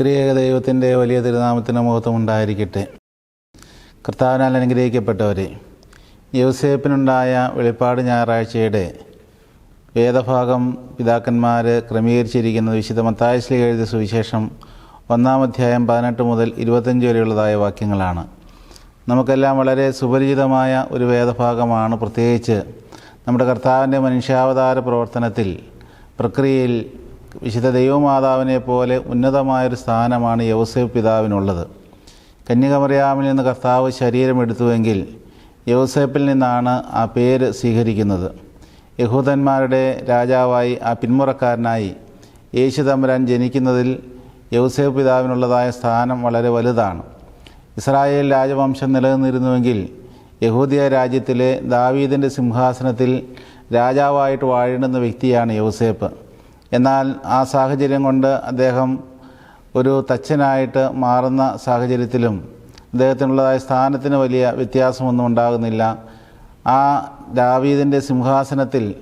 ത്രിയേക ദൈവത്തിന്റെ വലിയ തിരുനാമത്തിന് മഹത്വം ഉണ്ടായിരിക്കട്ടെ. കർത്താവിനാൽ അനുഗ്രഹിക്കപ്പെട്ടവരെ യൗസേപ്പിനുണ്ടായ വെളിപ്പാട് ഞായറാഴ്ചയുടെ വേദഭാഗം പിതാക്കന്മാർ ക്രമീകരിച്ചിരിക്കുന്നത് വിശുദ്ധ മത്തായശ്ലി എഴുതിയ സുവിശേഷം ഒന്നാം അധ്യായം പതിനെട്ട് മുതൽ ഇരുപത്തഞ്ച് വരെയുള്ളതായ വാക്യങ്ങളാണ്. നമുക്കെല്ലാം വളരെ സുപരിചിതമായ ഒരു വേദഭാഗമാണ്. പ്രത്യേകിച്ച് നമ്മുടെ കർത്താവിന്റെ മനുഷ്യാവതാര പ്രവർത്തനത്തിൽ പ്രക്രിയയിൽ വിശുദ്ധ ദൈവമാതാവിനെ പോലെ ഉന്നതമായൊരു സ്ഥാനമാണ് യൗസേഫ് പിതാവിനുള്ളത്. കന്യകമറിയാമിൽ നിന്ന് കർത്താവ് ശരീരമെടുത്തുവെങ്കിൽ യൗസേപ്പിൽ നിന്നാണ് ആ പേര് സ്വീകരിക്കുന്നത്. യഹൂദന്മാരുടെ രാജാവായി ആ പിന്മുറക്കാരനായി യേശു തമ്പുരാൻ ജനിക്കുന്നതിൽ യൗസേഫ് പിതാവിനുള്ളതായ സ്ഥാനം വളരെ വലുതാണ്. ഇസ്രായേൽ രാജവംശം നിലനിന്നിരുന്നുവെങ്കിൽ യഹൂദിയ രാജ്യത്തിലെ ദാവീദിന്റെ സിംഹാസനത്തിൽ രാജാവായിട്ട് വാഴുന്ന വ്യക്തിയാണ് യൗസേപ്പ് എന്നാൽ ആ സാഹചര്യം കൊണ്ട് അദ്ദേഹം ഒരു തച്ചനായിട്ട് മാറുന്ന സാഹചര്യത്തിലും അദ്ദേഹത്തിനുള്ളതായ സ്ഥാനത്തിന് വലിയ വ്യത്യാസമൊന്നും ഉണ്ടാകുന്നില്ല. ആ ദാവീദിന്റെ സിംഹാസനത്തിൽ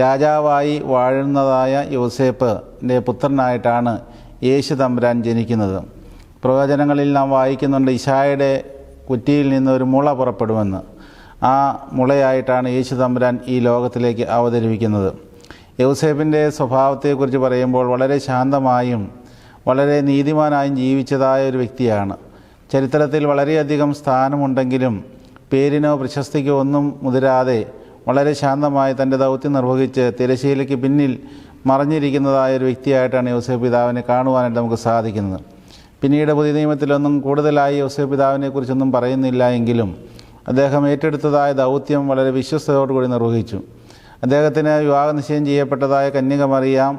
രാജാവായി വാഴുന്നതായ യോസേപ്പിന്റെ പുത്രനായിട്ടാണ് യേശു തമ്പുരാൻ ജനിക്കുന്നത്. പ്രവചനങ്ങളിൽ നാം വായിക്കുന്നുണ്ട് ഇഷായുടെ കുറ്റിയിൽ നിന്ന് ഒരു മുള പുറപ്പെടുമെന്ന്. ആ മുളയായിട്ടാണ് യേശു തമ്പുരാൻ ഈ ലോകത്തിലേക്ക് അവതരിപ്പിക്കുന്നത്. യൗസേപ്പിന്റെ സ്വഭാവത്തെക്കുറിച്ച് പറയുമ്പോൾ വളരെ ശാന്തമായും വളരെ നീതിമാനായും ജീവിച്ചതായ ഒരു വ്യക്തിയാണ്. ചരിത്രത്തിൽ വളരെയധികം സ്ഥാനമുണ്ടെങ്കിലും പേരിനോ പ്രശസ്തിക്കോ ഒന്നും മുതിരാതെ വളരെ ശാന്തമായി തന്റെ ദൗത്യം നിർവഹിച്ച് തിരശ്ശീലയ്ക്ക് പിന്നിൽ മറഞ്ഞിരിക്കുന്നതായ ഒരു വ്യക്തിയായിട്ടാണ് യോസേഫ് പിതാവിനെ കാണുവാനായിട്ട് നമുക്ക് സാധിക്കുന്നത്. പിന്നീട് പുതിയ നിയമത്തിലൊന്നും കൂടുതലായി യോസേഫ് പിതാവിനെക്കുറിച്ചൊന്നും പറയുന്നില്ല എങ്കിലും അദ്ദേഹം ഏറ്റെടുത്തതായ ദൗത്യം വളരെ വിശ്വസ്തയോടുകൂടി നിർവഹിച്ചു. അദ്ദേഹത്തിന് വിവാഹ നിശ്ചയം ചെയ്യപ്പെട്ടതായ കന്യക മറിയാം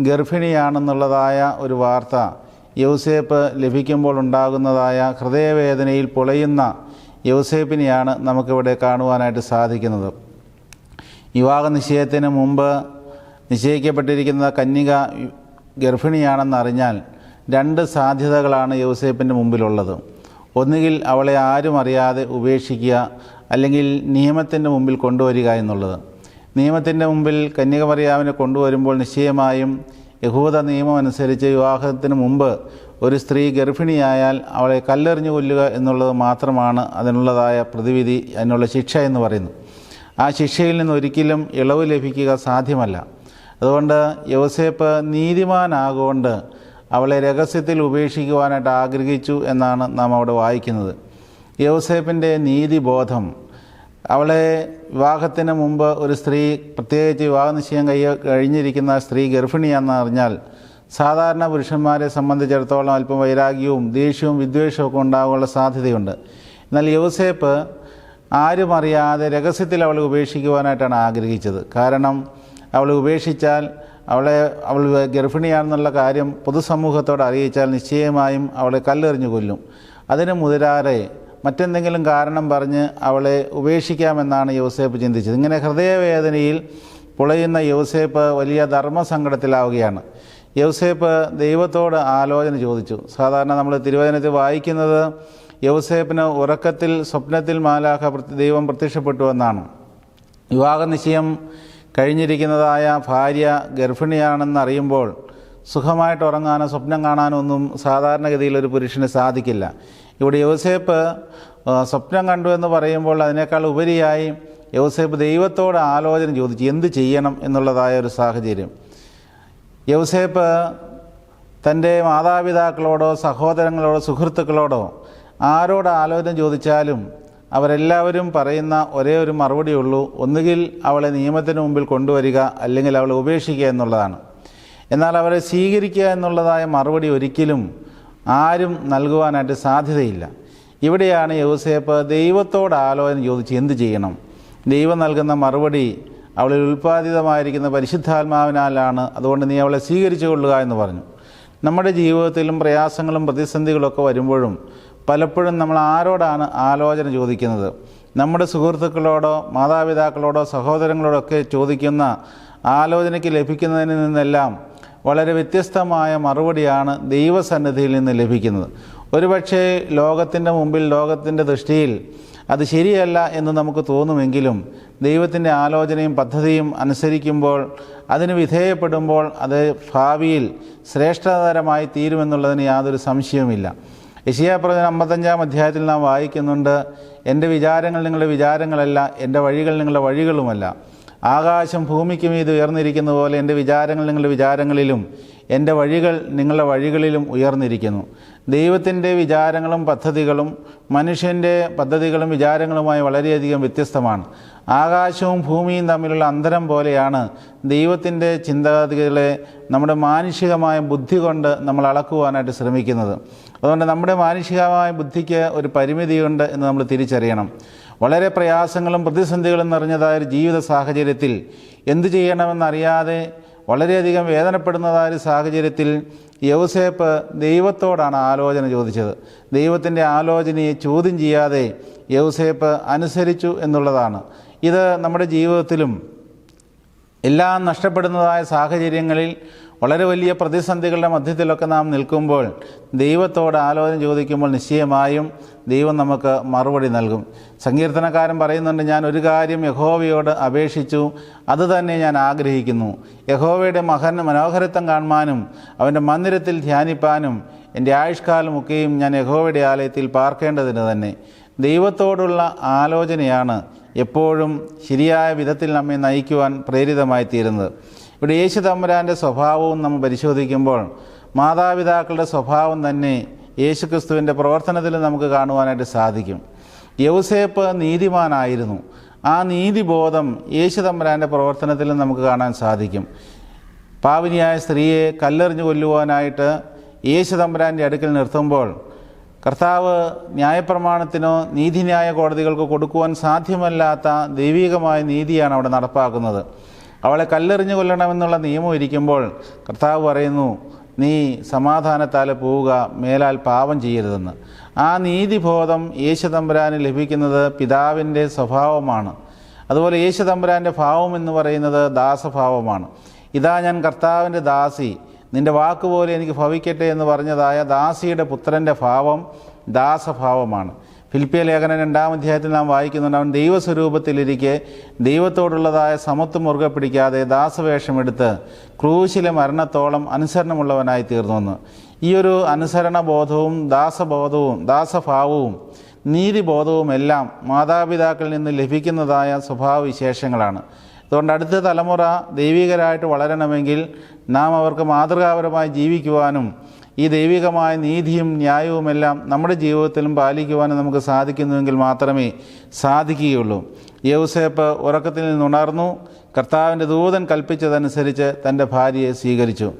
ഗർഭിണിയാണെന്നുള്ളതായ ഒരു വാർത്ത യൗസേപ്പ് ലഭിക്കുമ്പോൾ ഉണ്ടാകുന്നതായ ഹൃദയവേദനയിൽ പൊളയുന്ന യൗസേപ്പിനെയാണ് നമുക്കിവിടെ കാണുവാനായിട്ട് സാധിക്കുന്നത്. വിവാഹ നിശ്ചയത്തിന് മുമ്പ് നിശ്ചയിക്കപ്പെട്ടിരിക്കുന്ന കന്യക ഗർഭിണിയാണെന്നറിഞ്ഞാൽ രണ്ട് സാധ്യതകളാണ് യൗസേപ്പിന്റെ മുമ്പിലുള്ളത്. ഒന്നുകിൽ അവളെ ആരും അറിയാതെ ഉപേക്ഷിക്കുക അല്ലെങ്കിൽ നിയമത്തിന്റെ മുമ്പിൽ കൊണ്ടുവരിക എന്നുള്ളത്. നിയമത്തിന്റെ മുമ്പിൽ കന്യകമറിയാവിനെ കൊണ്ടുവരുമ്പോൾ നിശ്ചയമായും യഹൂദ നിയമം അനുസരിച്ച് വിവാഹത്തിന് മുമ്പ് ഒരു സ്ത്രീ ഗർഭിണിയായാൽ അവളെ കല്ലെറിഞ്ഞു കൊല്ലുക എന്നുള്ളത് മാത്രമാണ് അതിനുള്ളതായ പ്രതിവിധി അതിനുള്ള ശിക്ഷ എന്ന് പറയുന്നു. ആ ശിക്ഷയിൽ നിന്ന് ഒരിക്കലും ഇളവ് ലഭിക്കുക സാധ്യമല്ല. അതുകൊണ്ട് യോസേപ്പ് നീതിമാനാകൊണ്ട് അവളെ രഹസ്യത്തിൽ ഉപേക്ഷിക്കുവാനായിട്ട് ആഗ്രഹിച്ചു എന്നാണ് നാം അവിടെ വായിക്കുന്നത്. യോസേപ്പിന്റെ നീതിബോധം അവളെ വിവാഹത്തിന് മുമ്പ് ഒരു സ്ത്രീ പ്രത്യേകിച്ച് വിവാഹ നിശ്ചയം കൈ കഴിഞ്ഞിരിക്കുന്ന സ്ത്രീ ഗർഭിണിയാണെന്ന് അറിഞ്ഞാൽ സാധാരണ പുരുഷന്മാരെ സംബന്ധിച്ചിടത്തോളം അല്പം വൈരാഗ്യവും ദേഷ്യവും വിദ്വേഷവും ഒക്കെ ഉണ്ടാകാനുള്ള സാധ്യതയുണ്ട്. എന്നാൽ യോസേപ്പ് ആരും അറിയാതെ രഹസ്യത്തിൽ അവളെ ഉപേക്ഷിക്കുവാനായിട്ടാണ് ആഗ്രഹിച്ചത്. കാരണം അവളെ ഉപേക്ഷിച്ചാൽ അവളെ അവൾ ഗർഭിണിയാണെന്നുള്ള കാര്യം പൊതുസമൂഹത്തോട് അറിയിച്ചാൽ നിശ്ചയമായും അവളെ കല്ലെറിഞ്ഞു കൊല്ലും. അതിന് മുതിരാറെ മറ്റെന്തെങ്കിലും കാരണം പറഞ്ഞ് അവളെ ഉപേക്ഷിക്കാമെന്നാണ് യോസേപ്പ് ചിന്തിച്ചത്. ഇങ്ങനെ ഹൃദയവേദനയിൽ പുളയുന്ന യോസേപ്പ് വലിയ ധർമ്മസങ്കടത്തിലാവുകയാണ്. യൗസേപ്പ് ദൈവത്തോട് ആലോചന ചോദിച്ചു. സാധാരണ നമ്മൾ തിരുവചനത്തിൽ വായിക്കുന്നത് യൗസേപ്പിന് ഉറക്കത്തിൽ സ്വപ്നത്തിൽ മാലാഖ ദൈവം പ്രത്യക്ഷപ്പെട്ടു എന്നാണ്. വിവാഹ നിശ്ചയം കഴിഞ്ഞിരിക്കുന്നതായ ഭാര്യ ഗർഭിണിയാണെന്ന് അറിയുമ്പോൾ സുഖമായിട്ട് ഉറങ്ങാനോ സ്വപ്നം കാണാനോ ഒന്നും സാധാരണഗതിയിൽ ഒരു പുരുഷന് സാധിക്കില്ല. ഇവിടെ യോസേപ്പ് സ്വപ്നം കണ്ടു എന്ന് പറയുമ്പോൾ അതിനേക്കാൾ ഉപരിയായി യോസേപ്പ് ദൈവത്തോട് ആലോചന ചോദിച്ചു എന്ത് ചെയ്യണം? എന്നുള്ളതായ ഒരു സാഹചര്യം. യൗസേപ്പ് തന്റെ മാതാപിതാക്കളോടോ സഹോദരങ്ങളോടോ സുഹൃത്തുക്കളോടോ ആരോട് ആലോചന ചോദിച്ചാലും അവരെല്ലാവരും പറയുന്ന ഒരേ ഒരു മറുപടി ഉള്ളൂ ഒന്നുകിൽ അവളെ നിയമത്തിന് മുമ്പിൽ കൊണ്ടുവരിക അല്ലെങ്കിൽ അവളെ ഉപേക്ഷിക്കുക എന്നുള്ളതാണ്. എന്നാൽ അവരെ സ്വീകരിക്കുക എന്നുള്ളതായ മറുപടി ഒരിക്കലും ആരും നൽകുവാനായിട്ട് സാധ്യതയില്ല. ഇവിടെയാണ് യൗസേപ്പ് ദൈവത്തോട് ആലോചന ചോദിച്ച് എന്ത് ചെയ്യണം? ദൈവം നൽകുന്ന മറുപടി അവളിൽ ഉൽപ്പാദിതമായിരിക്കുന്ന പരിശുദ്ധാത്മാവിനാലാണ്. അതുകൊണ്ട് നീ അവളെ സ്വീകരിച്ചു കൊള്ളുക എന്ന് പറഞ്ഞു. നമ്മുടെ ജീവിതത്തിലും പ്രയാസങ്ങളും പ്രതിസന്ധികളൊക്കെ വരുമ്പോഴും പലപ്പോഴും നമ്മൾ ആരോടാണ് ആലോചന ചോദിക്കുന്നത്? നമ്മുടെ സുഹൃത്തുക്കളോടോ മാതാപിതാക്കളോടോ സഹോദരങ്ങളോടൊക്കെ ചോദിക്കുന്ന ആലോചനയ്ക്ക് ലഭിക്കുന്നതിൽ നിന്നെല്ലാം വളരെ വ്യത്യസ്തമായ മറുപടിയാണ് ദൈവസന്നിധിയിൽ നിന്ന് ലഭിക്കുന്നത്. ഒരുപക്ഷെ ലോകത്തിന്റെ മുമ്പിൽ ലോകത്തിന്റെ ദൃഷ്ടിയിൽ അത് ശരിയല്ല എന്ന് നമുക്ക് തോന്നുമെങ്കിലും ദൈവത്തിന്റെ ആലോചനയും പദ്ധതിയും അനുസരിക്കുമ്പോൾ അതിന് വിധേയപ്പെടുമ്പോൾ അത് ഭാവിയിൽ ശ്രേഷ്ഠതരമായി തീരുമെന്നുള്ളതിന് യാതൊരു സംശയവുമില്ല. യശിയാപ്രവചനം അമ്പത്തഞ്ചാം അധ്യായത്തിൽ നാം വായിക്കുന്നുണ്ട് എന്റെ വിചാരങ്ങൾ നിങ്ങളുടെ വിചാരങ്ങളല്ല എന്റെ വഴികൾ നിങ്ങളുടെ വഴികളുമല്ല. ആകാശം ഭൂമിക്കും മീത് ഉയർന്നിരിക്കുന്ന പോലെ എന്റെ വിചാരങ്ങൾ നിങ്ങളുടെ വിചാരങ്ങളിലും എന്റെ വഴികൾ നിങ്ങളുടെ വഴികളിലും ഉയർന്നിരിക്കുന്നു. ദൈവത്തിന്റെ വിചാരങ്ങളും പദ്ധതികളും മനുഷ്യന്റെ പദ്ധതികളും വിചാരങ്ങളുമായി വളരെയധികം വ്യത്യസ്തമാണ്. ആകാശവും ഭൂമിയും തമ്മിലുള്ള അന്തരം പോലെയാണ് ദൈവത്തിന്റെ ചിന്താഗതികളെ നമ്മുടെ മാനുഷികമായ ബുദ്ധി കൊണ്ട് നമ്മൾ അളക്കുവാനായിട്ട് ശ്രമിക്കുന്നത്. അതുകൊണ്ട് നമ്മുടെ മാനുഷികമായ ബുദ്ധിക്ക് ഒരു പരിമിതിയുണ്ട് എന്ന് നമ്മൾ തിരിച്ചറിയണം. വളരെ പ്രയാസങ്ങളും പ്രതിസന്ധികളും നിറഞ്ഞതായ ഒരു ജീവിത സാഹചര്യത്തിൽ എന്തു ചെയ്യണമെന്നറിയാതെ വളരെയധികം വേദനപ്പെടുന്നതായ ഒരു സാഹചര്യത്തിൽ യൗസേപ്പ് ദൈവത്തോടാണ് ആലോചന ചോദിച്ചത്. ദൈവത്തിന്റെ ആലോചനയെ ചോദ്യം ചെയ്യാതെ യൗസേപ്പ് അനുസരിച്ചു എന്നുള്ളതാണ്. ഇത് നമ്മുടെ ജീവിതത്തിലും എല്ലാം നഷ്ടപ്പെടുന്നതായ സാഹചര്യങ്ങളിൽ വളരെ വലിയ പ്രതിസന്ധികളുടെ മധ്യത്തിലൊക്കെ നാം നിൽക്കുമ്പോൾ ദൈവത്തോട് ആലോചന ചോദിക്കുമ്പോൾ നിശ്ചയമായും ദൈവം നമുക്ക് മറുപടി നൽകും. സങ്കീർത്തനക്കാരൻ പറയുന്നുണ്ട് ഞാൻ ഒരു കാര്യം യഹോവയോട് അപേക്ഷിച്ചു അത് തന്നെ ഞാൻ ആഗ്രഹിക്കുന്നു. യഹോവയുടെ മഹൻ മനോഹരത്വം കാണുവാനും അവന്റെ മന്ദിരത്തിൽ ധ്യാനിപ്പാനും എന്റെ ആയുഷ്കാലമൊക്കെയും ഞാൻ യഹോവയുടെ ആലയത്തിൽ പാർക്കേണ്ടതിന് തന്നെ. ദൈവത്തോടുള്ള ആലോചനയാണ് എപ്പോഴും ശരിയായ വിധത്തിൽ നമ്മെ നയിക്കുവാൻ പ്രേരിതമായി തീരുന്നത് ഇവിടെ യേശു തമ്പുരാന്റെ സ്വഭാവവും നമ്മൾ പരിശോധിക്കുമ്പോൾ മാതാപിതാക്കളുടെ സ്വഭാവം തന്നെ യേശുക്രിസ്തുവിന്റെ പ്രവർത്തനത്തിൽ നമുക്ക് കാണുവാനായിട്ട് സാധിക്കും. യൗസേപ്പ് നീതിമാനായിരുന്നു. ആ നീതിബോധം യേശു തമ്പുരാന്റെ പ്രവർത്തനത്തിൽ നമുക്ക് കാണാൻ സാധിക്കും. പാവിനിയായ സ്ത്രീയെ കല്ലെറിഞ്ഞു കൊല്ലുവാനായിട്ട് യേശു തമ്പുരാന്റെ അടുക്കൽ നിർത്തുമ്പോൾ കർത്താവ് ന്യായപ്രമാണത്തിനോ നീതിന്യായ കോടതികൾക്കോ കൊടുക്കുവാൻ സാധ്യമല്ലാത്ത ദൈവികമായ നീതിയാണ് അവിടെ നടപ്പാക്കുന്നത്. അവളെ കല്ലെറിഞ്ഞു കൊല്ലണമെന്നുള്ള നിയമം ഇരിക്കുമ്പോൾ കർത്താവ് പറയുന്നു നീ സമാധാനത്താൽ പോവുക മേലാൽ പാപം ചെയ്യരുതെന്ന്. ആ നീതിബോധം യേശു തമ്പുരാന് ലഭിക്കുന്നത് പിതാവിന്റെ സ്വഭാവമാണ്. അതുപോലെ യേശു തമ്പുരാന്റെ ഭാവം എന്ന് പറയുന്നത് ദാസഭാവമാണ്. ഇതാ ഞാൻ കർത്താവിന്റെ ദാസി. നിന്റെ വാക്കുപോലെ എനിക്ക് ഭവിക്കട്ടെ എന്ന് പറഞ്ഞതായ ദാസിയുടെ പുത്രന്റെ ഭാവം ദാസഭാവമാണ്. ഫിലിപ്പിയ ലേഖനം രണ്ടാം അധ്യായത്തിൽ നാം വായിക്കുന്നുണ്ട്. അവൻ ദൈവസ്വരൂപത്തിലിരിക്കെ ദൈവത്തോടുള്ളതായ സമത്വം മുറുകെ പിടിക്കാതെ ദാസവേഷമെടുത്ത് ക്രൂശിലെ മരണത്തോളം അനുസരണമുള്ളവനായി തീർന്നു തീർന്നുവെന്ന്. ഈ ഒരു അനുസരണബോധവും ദാസബോധവും ദാസഭാവവും നീതിബോധവും എല്ലാം മാതാപിതാക്കളിൽ നിന്ന് ലഭിക്കുന്നതായ സ്വഭാവവിശേഷങ്ങളാണ്. അതുകൊണ്ട് അടുത്ത തലമുറ ദൈവികരായിട്ട് വളരണമെങ്കിൽ നാം അവർക്ക് മാതൃകാപരമായി ജീവിക്കുവാനും ഈ ദൈവികമായ നീതിയും ന്യായവുമെല്ലാം നമ്മുടെ ജീവിതത്തിലും പാലിക്കുവാനും നമുക്ക് സാധിക്കുന്നുവെങ്കിൽ മാത്രമേ സാധിക്കുകയുള്ളൂ. യൗസേപ്പ് ഉറക്കത്തിൽ നിന്നുണർന്നു കർത്താവിന്റെ ദൂതൻ കൽപ്പിച്ചതനുസരിച്ച് തന്റെ ഭാര്യയെ സ്വീകരിച്ചു.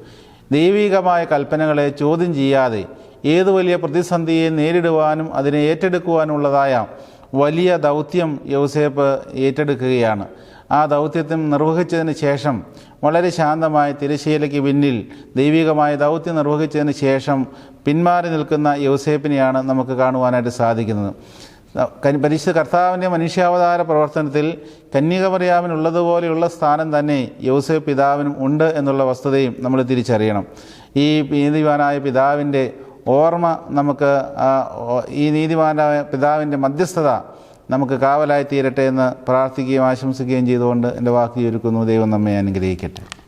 ദൈവികമായ കൽപ്പനകളെ ചോദ്യം ചെയ്യാതെ ഏതു വലിയ പ്രതിസന്ധിയെ നേരിടുവാനും അതിനെ ഏറ്റെടുക്കുവാനുള്ളതായ വലിയ ദൗത്യം യൗസേപ്പ് ഏറ്റെടുക്കുകയാണ്. ആ ദൗത്യത്തിൽ നിർവഹിച്ചതിന് ശേഷം വളരെ ശാന്തമായി തിരശ്ശീലയ്ക്ക് പിന്നിൽ ദൈവികമായ ദൗത്യം നിർവഹിച്ചതിന് ശേഷം പിന്മാറി നിൽക്കുന്ന യൗസേപ്പിനെയാണ് നമുക്ക് കാണുവാനായിട്ട് സാധിക്കുന്നത്. കനി- പരിശുദ്ധ കർത്താവിന്റെ മനുഷ്യാവതാര പ്രവർത്തനത്തിൽ കന്യകമറിയാവിനുള്ളതുപോലെയുള്ള സ്ഥാനം തന്നെ യൗസേപ്പ് പിതാവിനും ഉണ്ട് എന്നുള്ള വസ്തുതയും നമ്മൾ തിരിച്ചറിയണം. ഈ നീതിവാനായ പിതാവിന്റെ ഓർമ്മ നമുക്ക് ഈ നീതിമാനായ പിതാവിന്റെ മധ്യസ്ഥത നമുക്ക് കാവലായി തീരട്ടെ എന്ന് പ്രാർത്ഥിക്കുകയും ആശംസിക്കുകയും ചെയ്തുകൊണ്ട് എന്റെ വാക്ക് ചുരുക്കുന്നു. ദൈവം നമ്മെ അനുഗ്രഹിക്കട്ടെ.